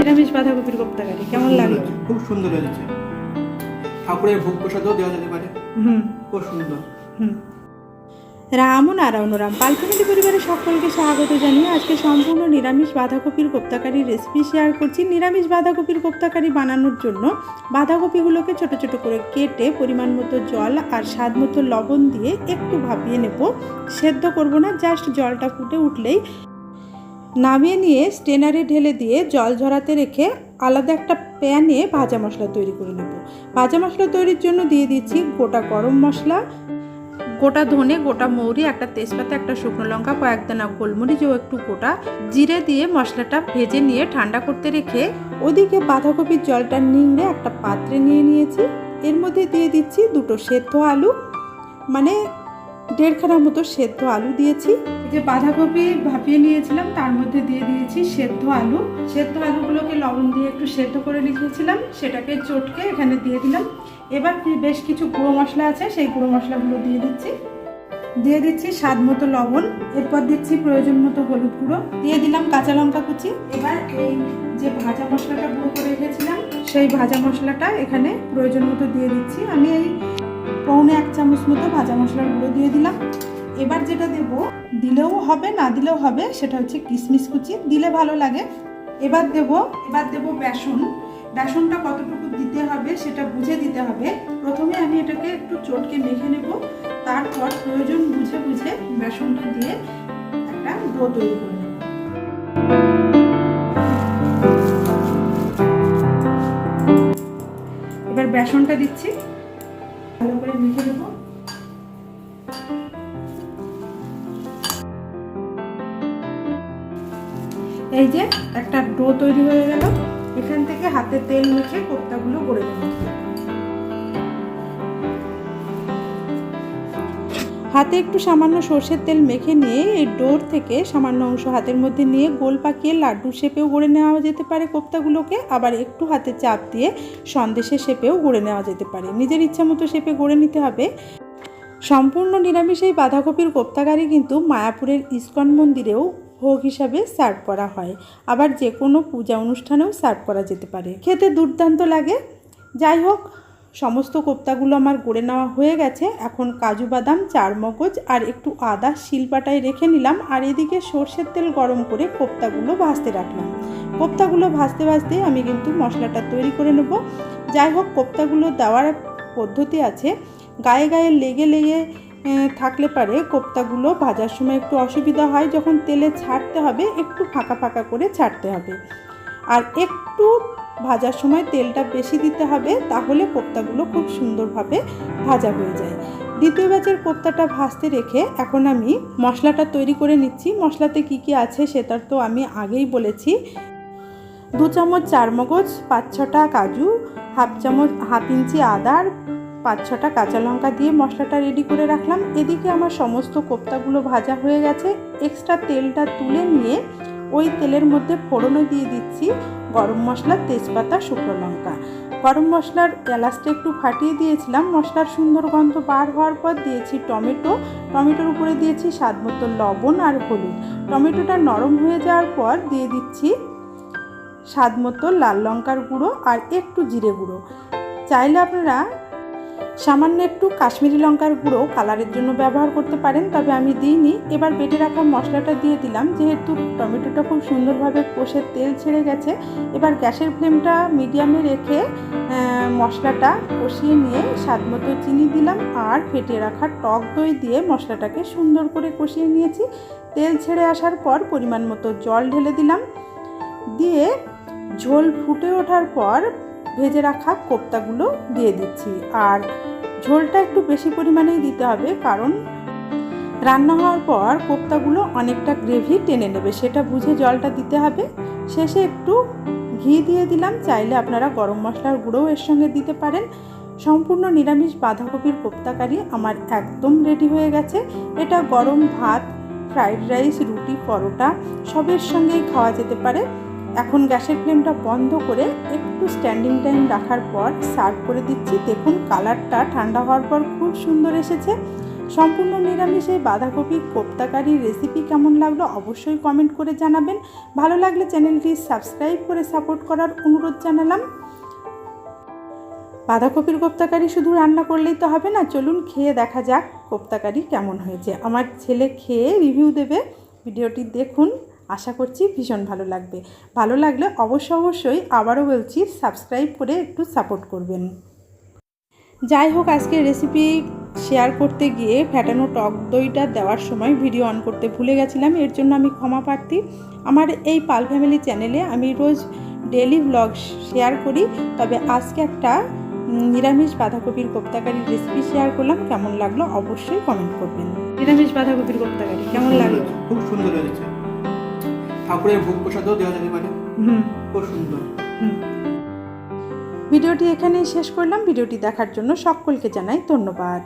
নিরামিষ বাঁধাকপির কোপ্তাকারি কেমন লাগল খুব সুন্দর হয়েছে। ঠাকুরের ভোগ প্রসাদও দেওয়া যেতে পারে। হুম। খুব সুন্দর। হুম। রাম ও নারায়ণ রাম। পালফ্যামিলি পরিবারের সকলকে স্বাগত জানিয়ে আজকে সম্পূর্ণ নিরামিষ বাঁধাকপির কোপ্তাকারি রেসিপি শেয়ার করছি। নিরামিষ বাঁধাকপির কোপ্তাকারি বানানোর জন্য বাঁধাকপিগুলোকে ছোট ছোট করে কেটে পরিমাণ মতো জল আর স্বাদ মতো লবণ দিয়ে একটু ভাপিয়ে নেব। সেদ্ধ করব না জাস্ট জলটা ফুটে উঠলেই নামিয়ে নিয়ে স্টেনারে ঢেলে দিয়ে জল ঝরাতে রেখে আলাদা একটা প্যানে ভাজা মশলা তৈরি করে নেব। ভাজা মশলা তৈরির জন্য দিয়ে দিচ্ছি গোটা গরম মশলা, গোটা ধনে, গোটা মৌরি, একটা তেজপাতা, একটা শুকনো লঙ্কা কয়েক দানা গোলমরিচ ও একটু গোটা জিরে দিয়ে মশলাটা ভেজে নিয়ে ঠান্ডা করতে রেখে ওদিকে বাঁধাকপির জলটা নিংড়ে একটা পাত্রে নিয়ে নিয়েছি। এর মধ্যে দিয়ে দিচ্ছি দুটো সেদ্ধ আলু মানে দেড়খানা মতো সেদ্ধ আলু দিয়েছি। যে বাঁধাকপি ভাপিয়ে নিয়েছিলাম, তার মধ্যে দিয়ে দিয়েছি সেদ্ধ আলু। সেদ্ধ আলুগুলোকে লবণ দিয়ে একটু সেদ্ধ করে রেখেছিলাম, সেটাকে চটকে এখানে দিয়ে দিলাম। এবার বেশ কিছু গুঁড়ো মশলা আছে, সেই গুঁড়ো মশলাগুলো দিয়ে দিচ্ছি। দিয়ে দিচ্ছি স্বাদ মতো লবণ, এরপর দিচ্ছি প্রয়োজন মতো হলুদ গুঁড়ো। দিয়ে দিলাম কাঁচা লঙ্কা কুচি। এবার এই যে ভাজা মশলাটা গুঁড়ো করে রেখেছিলাম, সেই ভাজা মশলাটা এখানে প্রয়োজন মতো দিয়ে দিচ্ছি। আমি এই পৌনে এক চামচ মতো ভাজা মশলার গুঁড়ো দিয়ে দিলাম। এবার যেটা দেব, দিলেও হবে, না দিলেও হবে, সেটা হচ্ছে কিশমিশ কুচি। দিলে ভালো লাগে। এবার দেব এবার দেব বেসন। বেসনটা কতটুকু দিতে হবে সেটা বুঝে দিতে হবে। প্রথমে আমি এটাকে একটু চটকে মেখে নেব। তারপর প্রয়োজন বুঝে বুঝে বেসনটা দিয়ে একটা ডো তৈরি করে এবার বেসনটা দিচ্ছি। ভালো করে এই যে একটা ডো তৈরি হয়ে গেল। এখান থেকে হাতে তেল মেখে কোপ্তাগুলো করে নেব হাতে একটু সামান্য সর্ষের তেল মেখে নিয়ে এই ডোর থেকে সামান্য অংশ হাতের মধ্যে নিয়ে গোল পাকিয়ে লাড্ডু শেপেও গড়ে নেওয়া যেতে পারে কোপ্তাগুলোকে। আবার একটু হাতে চাপ দিয়ে সন্দেশের শেপেও গড়ে নেওয়া যেতে পারে। নিজের ইচ্ছা মতো শেপে গড়ে নিতে হবে। সম্পূর্ণ নিরামিষ এই বাঁধাকপির কোপ্তাকারি কিন্তু মায়াপুরের ইস্কন মন্দিরেও ভোগ হিসাবে সার্ভ করা হয়। আবার যে কোনো পূজা অনুষ্ঠানেও সার্ভ করা যেতে পারে। খেতে দুর্দান্ত লাগে। যাই হোক সমস্ত কোপ্তাগুলো আমার গড়ে নেওয়া হয়ে গেছে। এখন কাজু বাদাম, চারমগজ আর একটু আদা শিলপাটায় রেখে নিলাম আর এদিকে সর্ষের তেল গরম করে কোপ্তাগুলো ভাজতে রাখলাম। কোপ্তাগুলো ভাজতে ভাজতে আমি কিন্তু মশলাটা তৈরি করে নেব। যাই হোক, কোপ্তাগুলো দেওয়ার পদ্ধতি আছে। গায়ে গায়ে লেগে লেগে থাকলে পারে কোপ্তাগুলো ভাজার সময় একটু অসুবিধা হয়। যখন তেলে ছাড়তে হবে, একটু ফাঁকা ফাঁকা করে ছাড়তে হবে। আর একটু ভাজার সময় তেলটা বেশি দিতে হবে, তাহলে কোপ্তাগুলো খুব সুন্দরভাবে ভাজা হয়ে যায়। দ্বিতীয় ব্যাচের কোপ্তাটা ভাজতে রেখে এখন আমি মশলাটা তৈরি করে নিচ্ছি। মশলাতে কি কি আছে সেটার তো আমি আগেই বলেছি। দু চামচ চারমগজ, পাঁচ ছটা কাজু, হাফ চামচ, হাফ ইঞ্চি আদা, আর পাঁচ ছটা কাঁচা লঙ্কা দিয়ে মশলাটা রেডি করে রাখলাম। এদিকে আমার সমস্ত কোপ্তাগুলো ভাজা হয়ে গেছে। এক্সট্রা তেলটা তুলে নিয়ে ওই তেলের মধ্যে ফোড়নে দিয়ে দিচ্ছি। গরম মশলা, তেজপাতা, শুকনো লঙ্কা। গরম মশলার এলাচটা একটু ফাটিয়ে দিয়েছিলাম। মশলার সুন্দর গন্ধ বার হওয়ার পর দিয়েছি টমেটো। টমেটোর উপরে দিয়েছি স্বাদ মতো লবণ আর হলুদ। টমেটোটা নরম হয়ে যাওয়ার পর দিয়ে দিচ্ছি স্বাদ মতো লাল লঙ্কার গুঁড়ো আর একটু জিরে গুঁড়ো। চাইলে আপনারা সামান্য একটু কাশ্মীরি লঙ্কার গুঁড়ো কালারের জন্য ব্যবহার করতে পারেন, তবে আমি দিইনি। এবার বেটে রাখা মশলাটা দিয়ে দিলাম, যেহেতু টমেটোটা খুব সুন্দরভাবে কষে তেল ছেড়ে গেছে। এবার গ্যাসের ফ্লেমটা মিডিয়ামে রেখে মশলাটা কষিয়ে নিয়ে স্বাদ মতো চিনি দিলাম আর ফেটে রাখা টক দই দিয়ে মশলাটাকে সুন্দর করে কষিয়ে নিয়েছি। তেল ছেড়ে আসার পর পরিমাণ মতো জল ঢেলে দিলাম। দিয়ে ঝোল ফুটে ওঠার পর ভেজে রাখা কোপ্তাগুলো দিয়ে দিচ্ছি। আর ঝোলটা একটু বেশি পরিমাণেই দিতে হবে, কারণ রান্না হওয়ার পর কোপ্তাগুলো অনেকটা গ্রেভি টেনে নেবে, সেটা বুঝে জলটা দিতে হবে। শেষে একটু ঘি দিয়ে দিলাম, চাইলে আপনারা গরম মশলার গুঁড়োও এর সঙ্গে দিতে পারেন। সম্পূর্ণ নিরামিষ বাঁধাকপির কোপ্তাকারি আমার একদম রেডি হয়ে গেছে। এটা গরম ভাত ফ্রাইড রাইস রুটি, পরোটা, সবের সঙ্গেই খাওয়া যেতে পারে। এখন গ্যাসের ফ্লেমটা বন্ধ করে একটু স্ট্যান্ডিং টাইম রাখার পর সার্ভ করে দিচ্ছি। দেখুন, কালারটা ঠান্ডা হওয়ার পর খুব সুন্দর এসেছে। সম্পূর্ণ নিরামিষ এই বাঁধাকপির কোপ্তাকারি রেসিপি কেমন লাগল অবশ্যই কমেন্ট করে জানাবেন। ভালো লাগলে চ্যানেলটি সাবস্ক্রাইব করে সাপোর্ট করার অনুরোধ জানালাম। বাঁধাকপির কোপ্তাকারি শুধু রান্না করলেই তো হবে না, চলুন খেয়ে দেখা যাক কোপ্তাকারি কেমন হয়েছে। আমার ছেলে খেয়ে রিভিউ দেবে। ভিডিওটি দেখুন। আশা করছি ভীষণ ভালো লাগবে। ভালো লাগলে অবশ্য অবশ্যই আবারও বলছি সাবস্ক্রাইব করে একটু সাপোর্ট করবেন। যাই হোক আজকে রেসিপি শেয়ার করতে গিয়ে ফ্যাটানো টক দইটা দেওয়ার সময় ভিডিও অন করতে ভুলে গেছিলাম এর জন্য আমি ক্ষমা প্রার্থী। আমার এই পাল ফ্যামিলি চ্যানেলে আমি রোজ ডেলি ব্লগ শেয়ার করি তবে আজকে একটা নিরামিষ বাঁধাকপির কোপ্তাকারির রেসিপি শেয়ার করলাম। কেমন লাগল অবশ্যই কমেন্ট করবেন। নিরামিষ বাঁধাকপির কোপ্তাকারি কেমন লাগল? খুব সুন্দর হয়েছে। ঠাকুরের ভোগ প্রসাদও দেওয়া যেতে পারে খুব সুন্দর। ভিডিওটি এখানেই শেষ করলাম। ভিডিওটি দেখার জন্য সকলকে জানাই ধন্যবাদ।